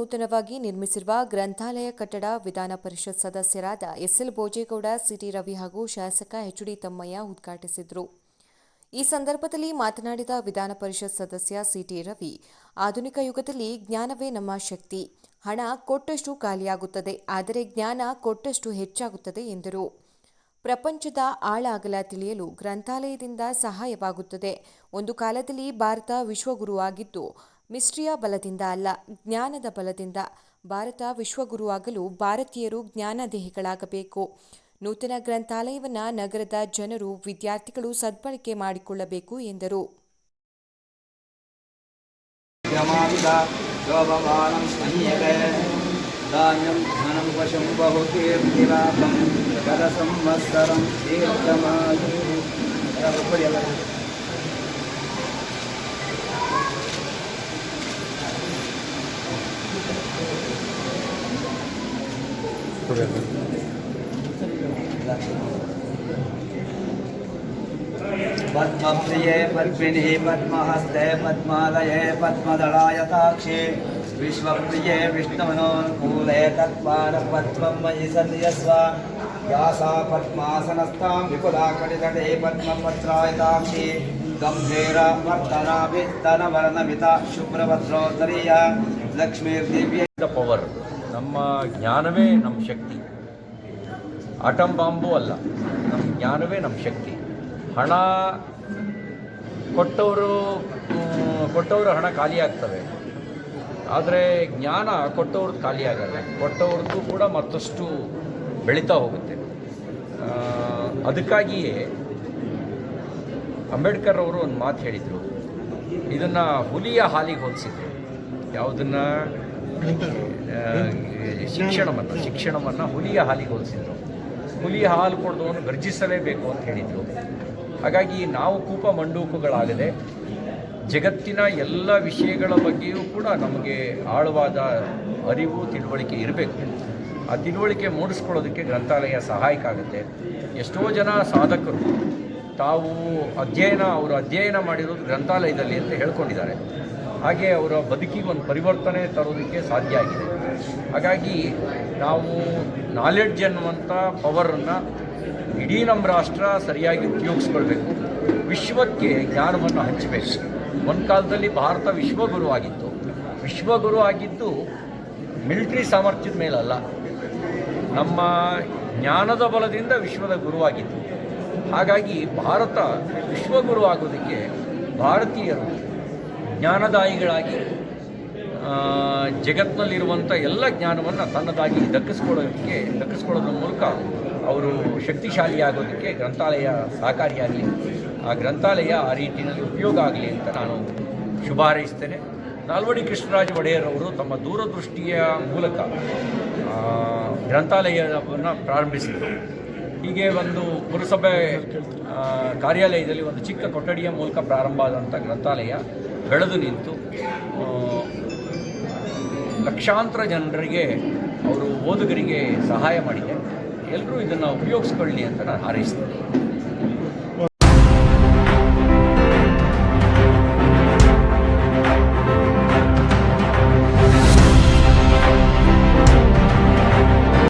ನೂತನವಾಗಿ ನಿರ್ಮಿಸಿರುವ ಗ್ರಂಥಾಲಯ ಕಟ್ಟಡ ವಿಧಾನ ಪರಿಷತ್ ಸದಸ್ಯರಾದ ಎಸ್ಎಲ್ ಭೋಜೇಗೌಡ ಸಿಟಿ ರವಿ ಹಾಗೂ ಶಾಸಕ ಎಚ್ಡಿ ತಮ್ಮಯ್ಯ ಉದ್ಘಾಟಿಸಿದರು. ಈ ಸಂದರ್ಭದಲ್ಲಿ ಮಾತನಾಡಿದ ವಿಧಾನ ಪರಿಷತ್ ಸದಸ್ಯ ಸಿಟಿ ರವಿ, ಆಧುನಿಕ ಯುಗದಲ್ಲಿ ಜ್ಞಾನವೇ ನಮ್ಮ ಶಕ್ತಿ. ಹಣ ಕೊಟ್ಟಷ್ಟು ಖಾಲಿಯಾಗುತ್ತದೆ, ಆದರೆ ಜ್ಞಾನ ಕೊಟ್ಟಷ್ಟು ಹೆಚ್ಚಾಗುತ್ತದೆ ಎಂದರು. ಪ್ರಪಂಚದ ಆಳ ಅಗಲ ತಿಳಿಯಲು ಗ್ರಂಥಾಲಯದಿಂದ ಸಹಾಯವಾಗುತ್ತದೆ. ಒಂದು ಕಾಲದಲ್ಲಿ ಭಾರತ ವಿಶ್ವಗುರುವಾಗಿದ್ದು ಮಿಸ್ಟ್ರಿಯ ಬಲದಿಂದ ಅಲ್ಲ, ಜ್ಞಾನದ ಬಲದಿಂದ ಭಾರತ ವಿಶ್ವಗುರುವಾಗಲು ಭಾರತೀಯರು ಜ್ಞಾನದೇಹಿಗಳಾಗಬೇಕು ನೂತನ ಗ್ರಂಥಾಲಯವನ್ನು ನಗರದ ಜನರು, ವಿದ್ಯಾರ್ಥಿಗಳು ಸದ್ಬಳಕೆ ಮಾಡಿಕೊಳ್ಳಬೇಕು ಎಂದರು. पद्मप्रिये पद्मिनी पद्महस्ते पद्मालये पद्मदलायताक्षे विश्वप्रिये विष्णुमनोनुकूले तत्पादपद्मं मयि सन्यस्व व्यासा पद्मासनस्थां विपुलाकटितटे पद्मपत्रायताक्षी गम्भीरवर्तनाभित्तनवर्णमिता शुभ्रभद्रोत्तरीया लक्ष्मीर्दिव्य पवर् ನಮ್ಮ ಜ್ಞಾನವೇ ನಮ್ಮ ಶಕ್ತಿ. ಆಟಂ ಬಾಂಬು ಅಲ್ಲ, ನಮ್ಮ ಜ್ಞಾನವೇ ನಮ್ಮ ಶಕ್ತಿ. ಹಣ ಕೊಟ್ಟವರು ಕೊಟ್ಟವರು ಹಣ ಖಾಲಿ ಆಗ್ತವೆ. ಆದರೆ ಜ್ಞಾನ ಕೊಟ್ಟವ್ರದ್ದು ಖಾಲಿ ಆಗಲ್ಲ. ಕೊಟ್ಟವ್ರದ್ದು ಕೂಡ ಮತ್ತಷ್ಟು ಬೆಳೀತಾ ಹೋಗುತ್ತೆ. ಅದಕ್ಕಾಗಿಯೇ ಅಂಬೇಡ್ಕರ್ ಅವರು ಒಂದು ಮಾತು ಹೇಳಿದರು. ಇದನ್ನು ಹುಲಿಯ ಹಾಲಿಗೆ ಹೋಲಿಸಿದ್ರು. ಯಾವುದನ್ನು? ಶಿಕ್ಷಣವನ್ನು ಶಿಕ್ಷಣವನ್ನು ಹುಲಿಯ ಹಾಲಿಗೆ ಹೋಲಿಸಿದ್ರು. ಹುಲಿಯ ಹಾಲು ಕೊಡೋದನ್ನು ಗರ್ಜಿಸಲೇಬೇಕು ಅಂತ ಹೇಳಿದರು. ಹಾಗಾಗಿ ನಾವು ಕೂಪ ಮಂಡೂಕುಗಳಾಗದೆ ಜಗತ್ತಿನ ಎಲ್ಲ ವಿಷಯಗಳ ಬಗ್ಗೆಯೂ ಕೂಡ ನಮಗೆ ಆಳವಾದ ಅರಿವು, ತಿಳುವಳಿಕೆ ಇರಬೇಕು. ಆ ತಿಳುವಳಿಕೆ ಮೂಡಿಸ್ಕೊಳ್ಳೋದಕ್ಕೆ ಗ್ರಂಥಾಲಯ ಸಹಾಯಕ ಆಗುತ್ತೆ. ಎಷ್ಟೋ ಜನ ಸಾಧಕರು ತಾವು ಅಧ್ಯಯನ, ಅವರು ಅಧ್ಯಯನ ಮಾಡಿರೋದು ಗ್ರಂಥಾಲಯದಲ್ಲಿ ಅಂತ ಹೇಳ್ಕೊಂಡಿದ್ದಾರೆ. ಹಾಗೆ ಅವರ ಬದುಕಿಗೆ ಒಂದು ಪರಿವರ್ತನೆ ತರೋದಕ್ಕೆ ಸಾಧ್ಯ ಆಗಿದೆ. ಹಾಗಾಗಿ ನಾವು ನಾಲೆಡ್ಜ್ ಅನ್ನುವಂಥ ಪವರನ್ನು ಇಡೀ ನಮ್ಮ ರಾಷ್ಟ್ರ ಸರಿಯಾಗಿ ಉಪಯೋಗಿಸ್ಕೊಳ್ಬೇಕು. ವಿಶ್ವಕ್ಕೆ ಜ್ಞಾನವನ್ನು ಹಂಚಬೇಕು. ಒಂದು ಕಾಲದಲ್ಲಿ ಭಾರತ ವಿಶ್ವಗುರು ಆಗಿತ್ತು. ವಿಶ್ವಗುರು ಆಗಿದ್ದು ಮಿಲಿಟ್ರಿ ಸಾಮರ್ಥ್ಯದ ಮೇಲಲ್ಲ. ನಮ್ಮ ಜ್ಞಾನದ ಬಲದಿಂದ ವಿಶ್ವದ ಗುರುವಾಗಿತ್ತು ಹಾಗಾಗಿ ಭಾರತ ವಿಶ್ವಗುರು ಆಗೋದಕ್ಕೆ ಭಾರತೀಯರು ಜ್ಞಾನದಾಯಿಗಳಾಗಿ ಜಗತ್ತಿನಲ್ಲಿರುವಂಥ ಎಲ್ಲ ಜ್ಞಾನವನ್ನು ತನ್ನದಾಗಿ ದಕ್ಕಿಸ್ಕೊಳ್ಳೋದಕ್ಕೆ ದಕ್ಕಿಸ್ಕೊಳ್ಳೋದ್ರ ಮೂಲಕ ಅವರು ಶಕ್ತಿಶಾಲಿಯಾಗೋದಕ್ಕೆ ಗ್ರಂಥಾಲಯ ಸಹಕಾರಿಯಾಗಲಿ, ಆ ಗ್ರಂಥಾಲಯ ಆ ರೀತಿಯಲ್ಲಿ ಉಪಯೋಗ ಆಗಲಿ ಅಂತ ನಾನು ಶುಭ ಹಾರೈಸ್ತೇನೆ. ನಾಲ್ವಡಿ ಕೃಷ್ಣರಾಜ ಒಡೆಯರ್ ಅವರು ತಮ್ಮ ದೂರದೃಷ್ಟಿಯ ಮೂಲಕ ಗ್ರಂಥಾಲಯವನ್ನು ಪ್ರಾರಂಭಿಸಿದರು. ಹೀಗೆ ಒಂದು ಪುರಸಭೆ ಕಾರ್ಯಾಲಯದಲ್ಲಿ ಒಂದು ಚಿಕ್ಕ ಕೊಠಡಿಯ ಮೂಲಕ ಪ್ರಾರಂಭ ಆದಂಥ ಗ್ರಂಥಾಲಯ. ಬೆಳೆದು ನಿಂತು ಲಕ್ಷಾಂತರ ಜನರಿಗೆ ಅವರು ಓದುಗರಿಗೆ ಸಹಾಯ ಮಾಡಿದೆ. ಎಲ್ಲರೂ ಇದನ್ನು ಉಪಯೋಗಿಸ್ಕೊಳ್ಳಿ ಅಂತ ನಾನು ಹಾರೈಸ್ತೇನೆ.